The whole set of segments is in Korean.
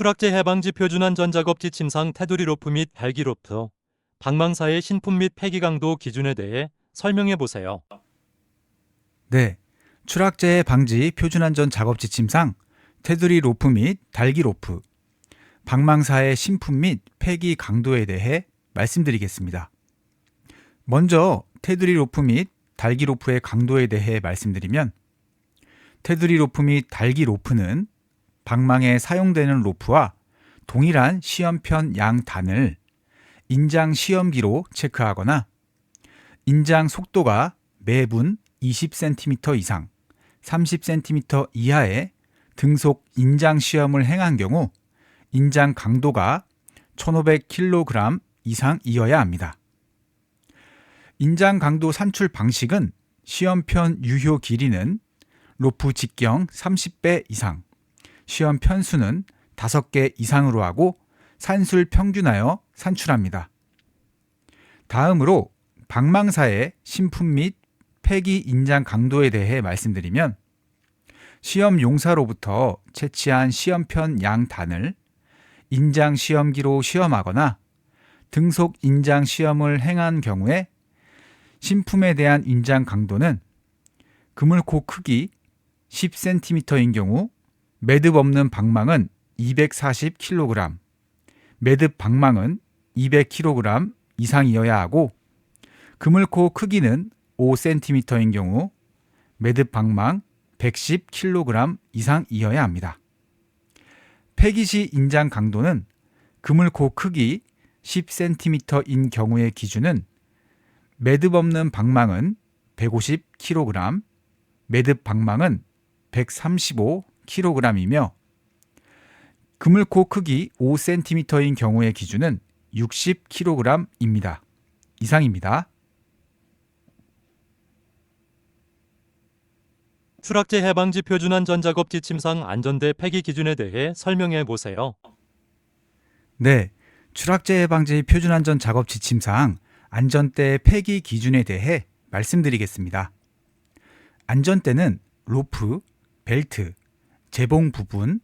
추락재 해방 지 표준안 전작업 지 침상 테두리 로프 및 헬기 로프, 방망사의 신품 및 폐기 강도 기준에 대해 설명해 보세요. 네. 추락재해 방지 표준안전 작업 지침상 테두리 로프 및 달기 로프, 방망사의 신품 및 폐기 강도에 대해 말씀드리겠습니다. 먼저 테두리 로프 및 달기 로프의 강도에 대해 말씀드리면 테두리 로프 및 달기 로프는 방망에 사용되는 로프와 동일한 시험편 양 단을 인장 시험기로 체크하거나 인장 속도가 매분 20cm 이상, 30cm 이하의 등속 인장 시험을 행한 경우 인장 강도가 1500kg 이상이어야 합니다. 인장 강도 산출 방식은 시험편 유효 길이는 로프 직경 30배 이상, 시험 편수는 5개 이상으로 하고 산술 평균하여 산출합니다. 다음으로 방망사의 신품 및 폐기 인장 강도에 대해 말씀드리면 시험 용사로부터 채취한 시험편 양 단을 인장 시험기로 시험하거나 등속 인장 시험을 행한 경우에 신품에 대한 인장 강도는 그물코 크기 10cm인 경우 매듭 없는 방망은 240kg, 매듭 방망은 200kg 이상이어야 하고 그물코 크기는 5cm인 경우 매듭 방망 110kg 이상이어야 합니다. 폐기시 인장 강도는 그물코 크기 10cm인 경우의 기준은 매듭 없는 방망은 150kg, 매듭 방망은 135kg이며 그물코 크기 5cm인 경우의 기준은 60kg입니다. 이상입니다. 추락재 해방지 표준안 전작업 지침상 안전대 폐기 기준에 대해 설명해 보세요. 네, 추락재해 방지 표준안전 작업 지침상 안전대 폐기 기준에 대해 말씀드리겠습니다. 안전대는 로프, 벨트, 재봉 부분,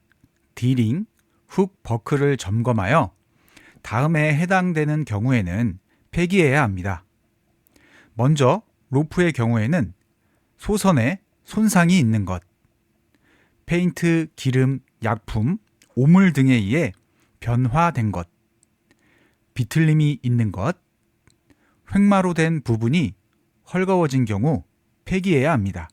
디링, 훅 버클을 점검하여 다음에 해당되는 경우에는 폐기해야 합니다. 먼저 로프의 경우에는 소선에 손상이 있는 것, 페인트, 기름, 약품, 오물 등에 의해 변화된 것, 비틀림이 있는 것, 횡마로 된 부분이 헐거워진 경우 폐기해야 합니다.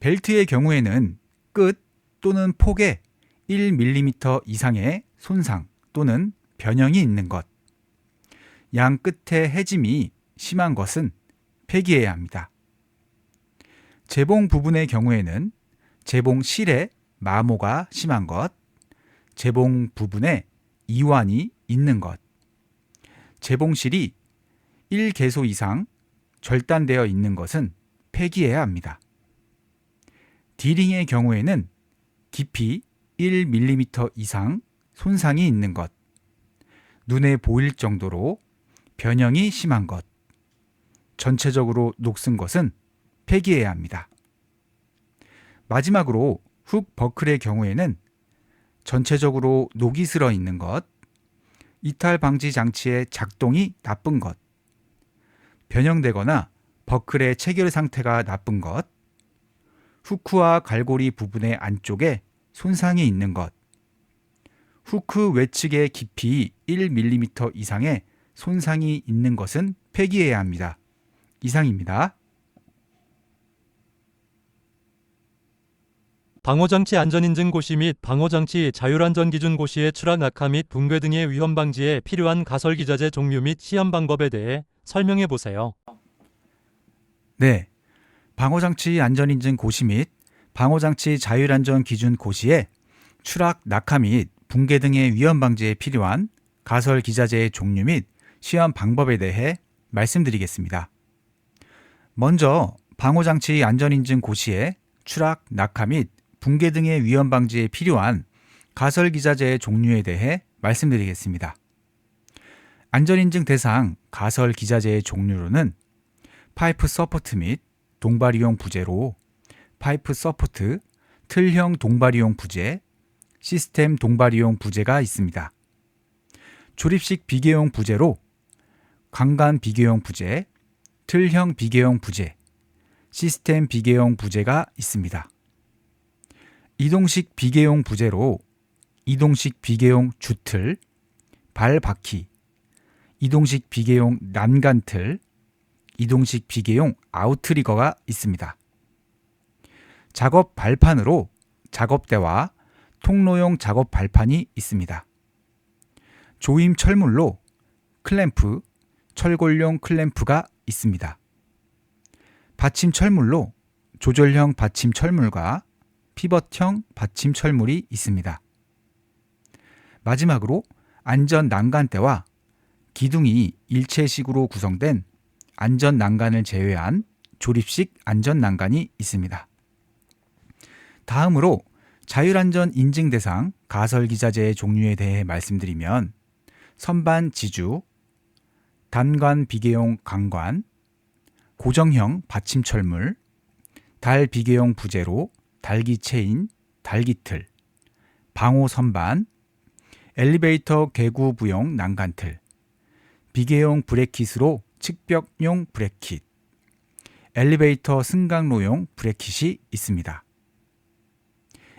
벨트의 경우에는 끝 또는 폭에 1mm 이상의 손상 또는 변형이 있는 것, 양 끝에 해짐이 심한 것은 폐기해야 합니다. 재봉 부분의 경우에는 재봉 실에 마모가 심한 것, 재봉 부분에 이완이 있는 것, 재봉실이 1개소 이상 절단되어 있는 것은 폐기해야 합니다. 디링의 경우에는 깊이 1mm 이상 손상이 있는 것, 눈에 보일 정도로 변형이 심한 것, 전체적으로 녹슨 것은 폐기해야 합니다. 마지막으로 훅 버클의 경우에는 전체적으로 녹이 슬어 있는 것, 이탈 방지 장치의 작동이 나쁜 것, 변형되거나 버클의 체결 상태가 나쁜 것, 후크와 갈고리 부분의 안쪽에 손상이 있는 것, 후크 외측의 깊이 1mm 이상의 손상이 있는 것은 폐기해야 합니다. 이상입니다. 방호장치 안전인증 고시 및 방호장치 자율안전 기준 고시의 추락 낙하 및 붕괴 등의 위험 방지에 필요한 가설 기자재 종류 및 시험 방법에 대해 설명해 보세요. 네. 방호장치 안전인증 고시 및 방호장치 자율안전 기준 고시에 추락, 낙하 및 붕괴 등의 위험 방지에 필요한 가설 기자재의 종류 및 시험 방법에 대해 말씀드리겠습니다. 먼저 방호장치 안전인증 고시에 추락, 낙하 및 붕괴 등의 위험 방지에 필요한 가설 기자재의 종류에 대해 말씀드리겠습니다. 안전인증 대상 가설 기자재의 종류로는 파이프 서포트 및 동발이용 부재로 파이프 서포트, 틀형 동발이용 부재, 시스템 동발이용 부재가 있습니다. 조립식 비계용 부재로 광간 비계용 부재, 틀형 비계용 부재, 시스템 비계용 부재가 있습니다. 이동식 비계용 부재로 이동식 비계용 주틀, 발바퀴, 이동식 비계용 난간틀, 이동식 비계용 아웃트리거가 있습니다. 작업 발판으로 작업대와 통로용 작업 발판이 있습니다. 조임 철물로 클램프, 철골용 클램프가 있습니다. 받침 철물로 조절형 받침 철물과 피벗형 받침 철물이 있습니다. 마지막으로 안전 난간대와 기둥이 일체식으로 구성된 안전 난간을 제외한 조립식 안전 난간이 있습니다. 다음으로 자율안전 인증 대상 가설 기자재의 종류에 대해 말씀드리면 선반 지주, 단관 비계용 강관, 고정형 받침 철물, 달 비계용 부재로 달기 체인, 달기 틀, 방호 선반, 엘리베이터 개구 부용 난간틀, 비계용 브레킷으로 측벽용 브레킷, 엘리베이터 승강로용 브레킷이 있습니다.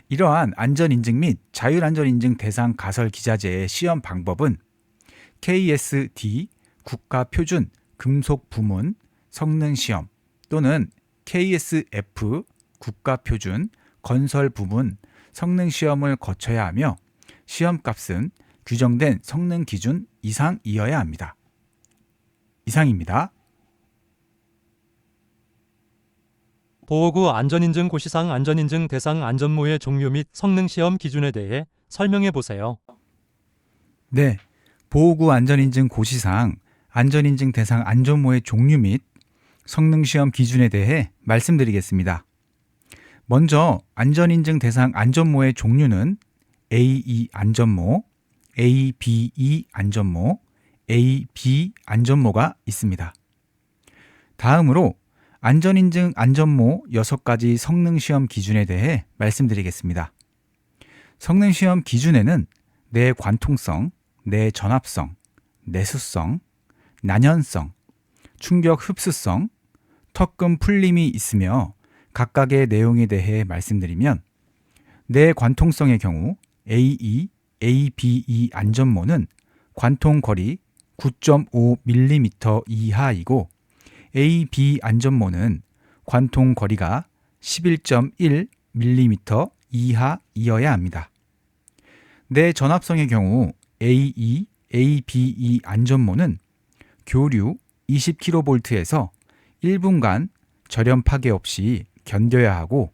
이러한 안전인증 및 자율안전인증 대상 가설 기자재의 시험 방법은 KSD 국가표준 금속 부문 성능 시험 또는 KSF 국가표준 건설 부문 성능 시험을 거쳐야 하며 시험값은 규정된 성능 기준 이상이어야 합니다. 이상입니다. 보호구 안전인증 고시상 안전인증 대상 안전모의 종류 및 성능시험 기준에 대해 설명해 보세요. 네. 보호구 안전인증 고시상 안전인증 대상 안전모의 종류 및 성능시험 기준에 대해 말씀드리겠습니다. 먼저 안전인증 대상 안전모의 종류는 AE 안전모, ABE 안전모, AB 안전모가 있습니다. 다음으로 안전인증 안전모 6가지 성능시험 기준에 대해 말씀드리겠습니다. 성능시험 기준에는 내 관통성, 내 전압성, 내수성, 난연성, 충격 흡수성, 턱금 풀림이 있으며 각각의 내용에 대해 말씀드리면 내 관통성의 경우 AE, ABE 안전모는 관통 거리 9.5mm 이하이고 AB 안전모는 관통 거리가 11.1mm 이하이어야 합니다. 내 전압성의 경우 AE, ABE 안전모는 교류 20kV에서 1분간 절연 파괴 없이 견뎌야 하고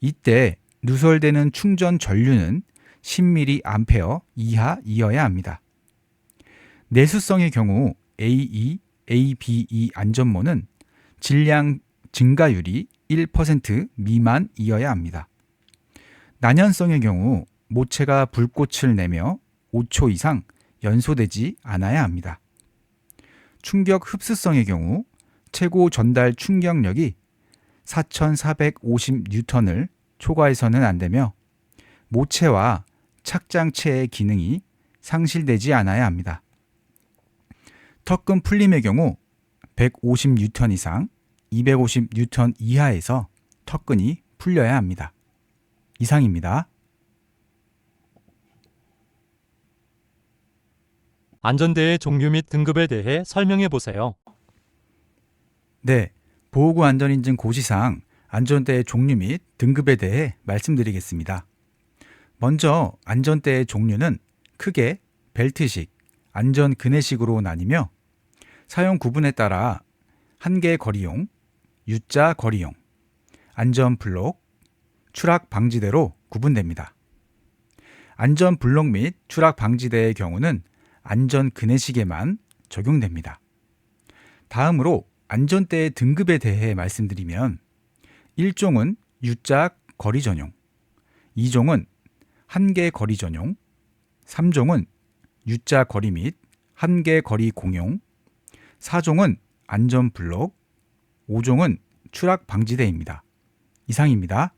이때 누설되는 충전 전류는 10mA 이하이어야 합니다. 내수성의 경우 AE, ABE 안전모는 질량 증가율이 1% 미만이어야 합니다. 난연성의 경우 모체가 불꽃을 내며 5초 이상 연소되지 않아야 합니다. 충격 흡수성의 경우 최고 전달 충격력이 4,450N을 초과해서는 안 되며 모체와 착장체의 기능이 상실되지 않아야 합니다. 턱금 풀림의 경우 150N 이상, 250N 이하에서 턱근이 풀려야 합니다. 이상입니다. 안전대의 종류 및 등급에 대해 설명해 보세요. 네, 보호구 안전인증 고시상 안전대의 종류 및 등급에 대해 말씀드리겠습니다. 먼저 안전대의 종류는 크게 벨트식, 안전 그네식으로 나뉘며 사용 구분에 따라 한 개 거리용, U자 거리용, 안전 블록, 추락 방지대로 구분됩니다. 안전 블록 및 추락 방지대의 경우는 안전 그네식에만 적용됩니다. 다음으로 안전대의 등급에 대해 말씀드리면 1종은 U자 거리 전용, 2종은 한 개 거리 전용, 3종은 U자 거리 및 한 개 거리 공용, 4종은 안전 블록, 5종은 추락 방지대입니다. 이상입니다.